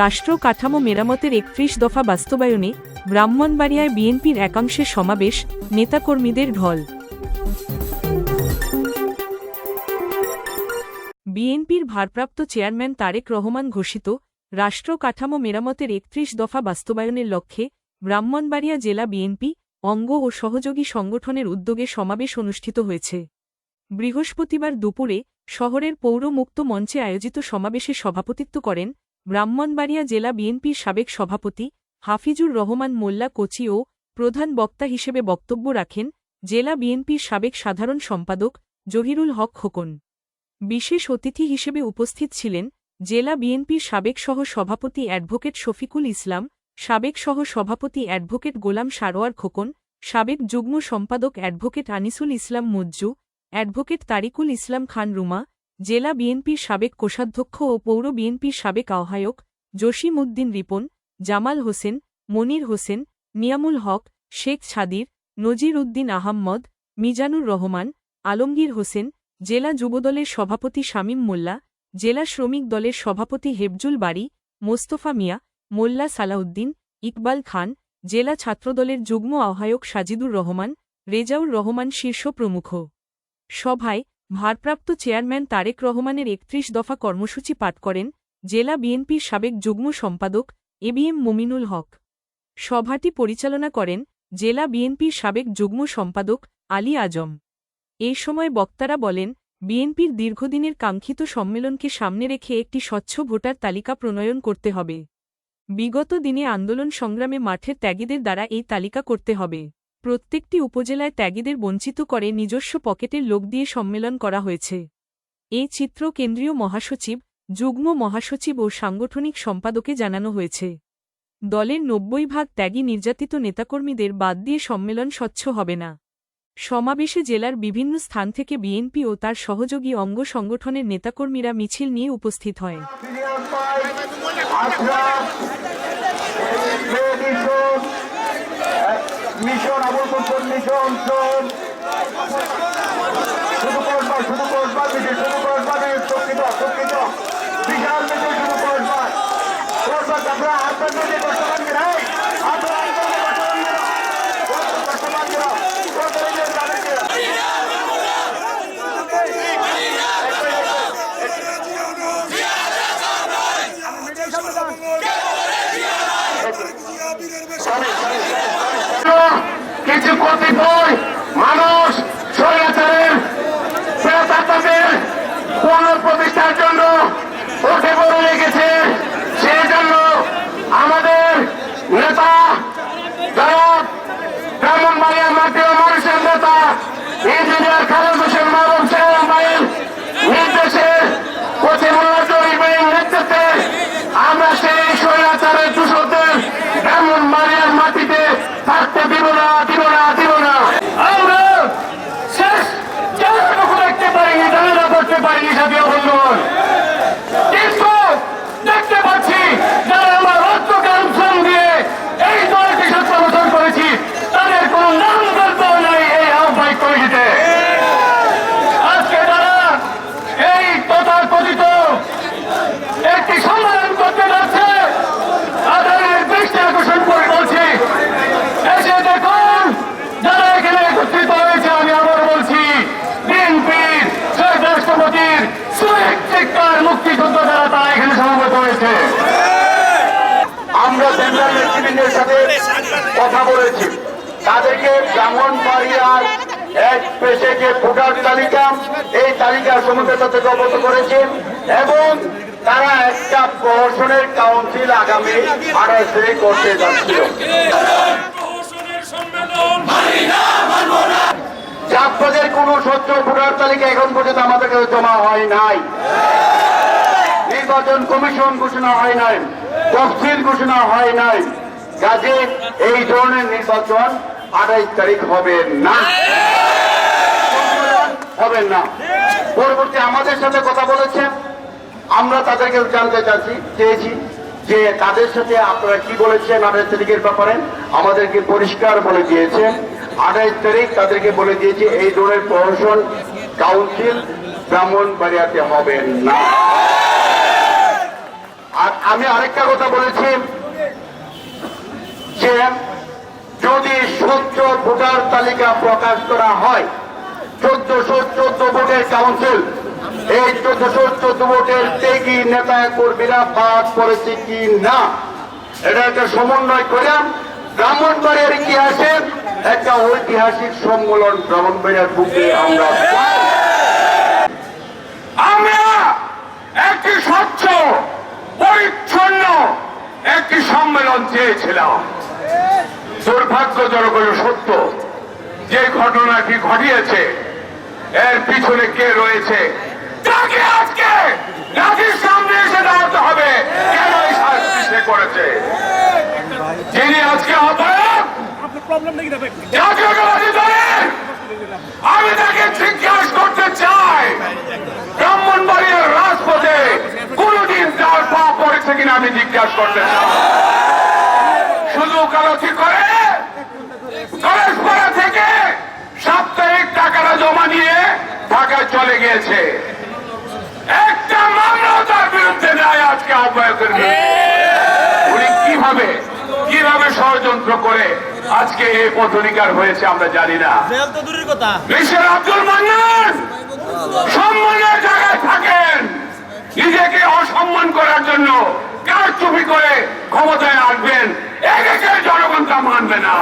রাষ্ট্র কাঠামো মেরামতের একত্রিশ দফা বাস্তবায়নে ব্রাহ্মণবাড়িয়ায় বিএনপির একাংশের সমাবেশ, নেতাকর্মীদের ঢল। বিএনপির ভারপ্রাপ্ত চেয়ারম্যান তারেক রহমান ঘোষিত রাষ্ট্র কাঠামো মেরামতের একত্রিশ দফা বাস্তবায়নের লক্ষ্যে ব্রাহ্মণবাড়িয়া জেলা বিএনপি অঙ্গ ও সহযোগী সংগঠনের উদ্যোগে সমাবেশ অনুষ্ঠিত হয়েছে। বৃহস্পতিবার দুপুরে শহরের পৌর মুক্ত মঞ্চে আয়োজিত সমাবেশে সভাপতিত্ব করেন ব্রাহ্মণবাড়িয়া জেলা বিএনপির সাবেক সভাপতি হাফিজুর রহমান মোল্লা কোচি ও প্রধান বক্তা হিসেবে বক্তব্য রাখেন জেলা বিএনপির সাবেক সাধারণ সম্পাদক জহিরুল হক খোকন। বিশেষ অতিথি হিসেবে উপস্থিত ছিলেন জেলা বিএনপির সাবেক সহ সভাপতি অ্যাডভোকেট শফিকুল ইসলাম, সাবেক সহ সভাপতি অ্যাডভোকেট গোলাম সারোয়ার খোকন, সাবেক যুগ্ম সম্পাদক অ্যাডভোকেট আনিসুল ইসলাম মুজ্জু, অ্যাডভোকেট তারিকুল ইসলাম খান রুমা জেলা বিএনপির সাবেক কোষাধ্যক্ষ ও পৌর বিএনপির সাবেক আহ্বায়ক জসিম উদ্দিন রিপন, জামাল হোসেন, মনির হোসেন নিয়ামুল হক, শেখ ছাদির নজির উদ্দিন আহাম্মদ, মিজানুর রহমান, আলমগীর হোসেন, জেলা যুবদলের সভাপতি শামীম মোল্লা, জেলা শ্রমিক দলের সভাপতি হেবজুল বাড়ি মোস্তফা মিয়া, মোল্লা সালাউদ্দিন, ইকবাল খান, জেলা ছাত্রদলের যুগ্ম আহ্বায়ক সাজিদুর রহমান, রেজাউর রহমান শীর্ষ প্রমুখ। সভায় ভারপ্রাপ্ত চেয়ারম্যান তারেক রহমানের একত্রিশ দফা কর্মসূচি পাঠ করেন জেলা বিএনপির সাবেক যুগ্ম সম্পাদক এবিএম মুমিনুল হক। সভাটি পরিচালনা করেন জেলা বিএনপির সাবেক যুগ্ম সম্পাদক আলী আজম। এই সময় বক্তারা বলেন, বিএনপির দীর্ঘদিনের কাঙ্ক্ষিত সম্মেলনকে সামনে রেখে একটি স্বচ্ছ ভোটার তালিকা প্রণয়ন করতে হবে। বিগত দিনে আন্দোলন সংগ্রামে মাঠের ত্যাগীদের দ্বারা এই তালিকা করতে হবে। প্রত্যেকটি উপজেলায় ত্যাগীদের বঞ্চিত করে নিজস্ব পকেটের লোক দিয়ে সম্মেলন করা হয়েছে। এই চিত্র কেন্দ্রীয় মহাসচিব, যুগ্ম মহাসচিব ও সাংগঠনিক সম্পাদকে জানানো হয়েছে। দলের নব্বই ভাগ ত্যাগী নির্যাতিত নেতাকর্মীদের বাদ দিয়ে সম্মেলন স্বচ্ছ হবে না। সমাবেশে জেলার বিভিন্ন স্থান থেকে বিএনপি ও তার সহযোগী অঙ্গ সংগঠনের নেতাকর্মীরা মিছিল নিয়ে উপস্থিত হয়। আশরাফ মিশন, আবুল কুতুব মিশন সোম শুধু করবা শুধু করবা মিশন শুধু করবা শক্তিত শক্তিত বিশাল মিশন শুধু করবা করবা আমরা আপনার নদী বর্তমান নাই আপনার আন্দোলনে বর্তমান বর্তমান বর্তমান তাদেরকে কিছু কতিপয় মানুষ স্বৈরাচারের প্রেতাত্মাদের পুনঃপ্রতিষ্ঠার জন্য উঠে পড়ে লেগেছে সেই জন্য আমাদের নেতা যারা ব্রাহ্মণবাড়িয়ার মাটির মানুষের নেতা ইঞ্জিনিয়ার খালেদ হোসেন মাহবুব সাহেব ভাইয়ের নির্দেশে পশ্চিমবঙ্গের জরিমাইয়ের নেতৃত্বে আমরা সেই স্বৈরাচারের দূষণদের ব্রাহ্মণবাড়িয়ার মাটিতে থাকতে দিব না দিব না দিব না আমরা শেষ যেটুকু দেখতে পারিনি দাঁড়া করতে পারিনি সাথীয় বন্ধুগণ কিন্তু দেখতে পাচ্ছি যারা আমরা রক্তকাল শ্রম দিয়ে এই দলটি সত্য গঠন করেছি তাদের কোন নাম গল্পও নাই এই আহ্বায়ক কমিটিতে আজকে তারা এই তথাকথিত একটি সম্মেলন করতে যাচ্ছে তাদের দৃষ্টি আকর্ষণ করে বলছি এসে দেখুন যারা এখানে একত্রিত হয়েছে আমি আবার বলছি বিএনপির শহীদ রাষ্ট্রপতির সুয়েক শিক্ষার মুক্তিযুদ্ধ দ্বারা তারা এখানে সমবেত হয়েছে আমরা সেন্ট্রাল নেতৃবৃন্দের সাথে কথা বলেছি তাদেরকে ব্রাহ্মণবাড়িয়ার এক পেশে যে ভোটার তালিকা, এই সম্বন্ধে তাদেরকে অবগত করেছে এবং তারা একটা প্রহসনের কাউন্সিল আগামী করতে যাচ্ছিল। কোন সত্য ভোটার তালিকা এখন পর্যন্ত আমাদের কাছে জমা হয় নাই। নির্বাচন কমিশন ঘোষণা হয় নাই, তফসিল ঘোষণা হয় নাই। কাজে এই ধরনের নির্বাচন আঠাইশ তারিখ হবে না। হবে না। পরবর্তী আমাদের সাথে কথা বলেছেন। আমরা তাদেরকে জানতে চাচ্ছি, চেয়েছি যে তাদের সাথে আপনারা কি বলেছেন আঠাইশ তারিখের ব্যাপারে? আমাদেরকে পরিষ্কার বলে দিয়েছে আঠাইশ তারিখ তাদেরকে বলে দিয়েছে, এই ধরনের প্রশাসন কাউন্সিল ব্রাহ্মণ বাড়িয়াতে হবে না। আর আমি আরেকটা কথা বলেছি যে যদি সত্য ভোটার তালিকা প্রকাশ করা হয়, চোদ্দশো চোদ্দ ভোটের কাউন্সিল। এই চোদ্দশো চোদ্দ ভোটের ত্যাগী নেতা কর্মীরা বাদ পড়েছে কি না? এটা একটা সমন্বয় করে ব্রাহ্মণবাড়িয়ার ইতিহাসে একটা ঐতিহাসিক সম্মেলন ব্রাহ্মণবাড়িয়ার বুকে আমরা আমরা একটি স্বচ্ছ, পরিচ্ছন্ন একটি সম্মেলন চেয়েছিলাম। দুর্ভাগ্যজনক হল সত্য। যে ঘটনাটি ঘটিয়েছে, এর পিছনে কে রয়েছে? আমি তাকে জিজ্ঞাসা করতে চাই। ব্রাহ্মণবাড়িয়ার রাজপথে কোনদিন তার পা পড়েছে কিনা আমি জিজ্ঞাসা করতে চাই। শুধু কালতি করে জমা নিয়ে ঢাকায় চলে গিয়েছে। একটা মামলাও তার বিরুদ্ধে নেয় আজকে আহ্বায়কের উনি কীভাবে কীভাবে ষড়যন্ত্র করে আজকে এই পথলিকার হয়েছে আমরা জানি না। মিস্টার আব্দুল মান্নান সম্মানের জায়গায় থাকেন। নিজেকে অসম্মান করার জন্য কারচুপি করে ক্ষমতায় আসবেন। এদিকে জনগণ তা মানবে না।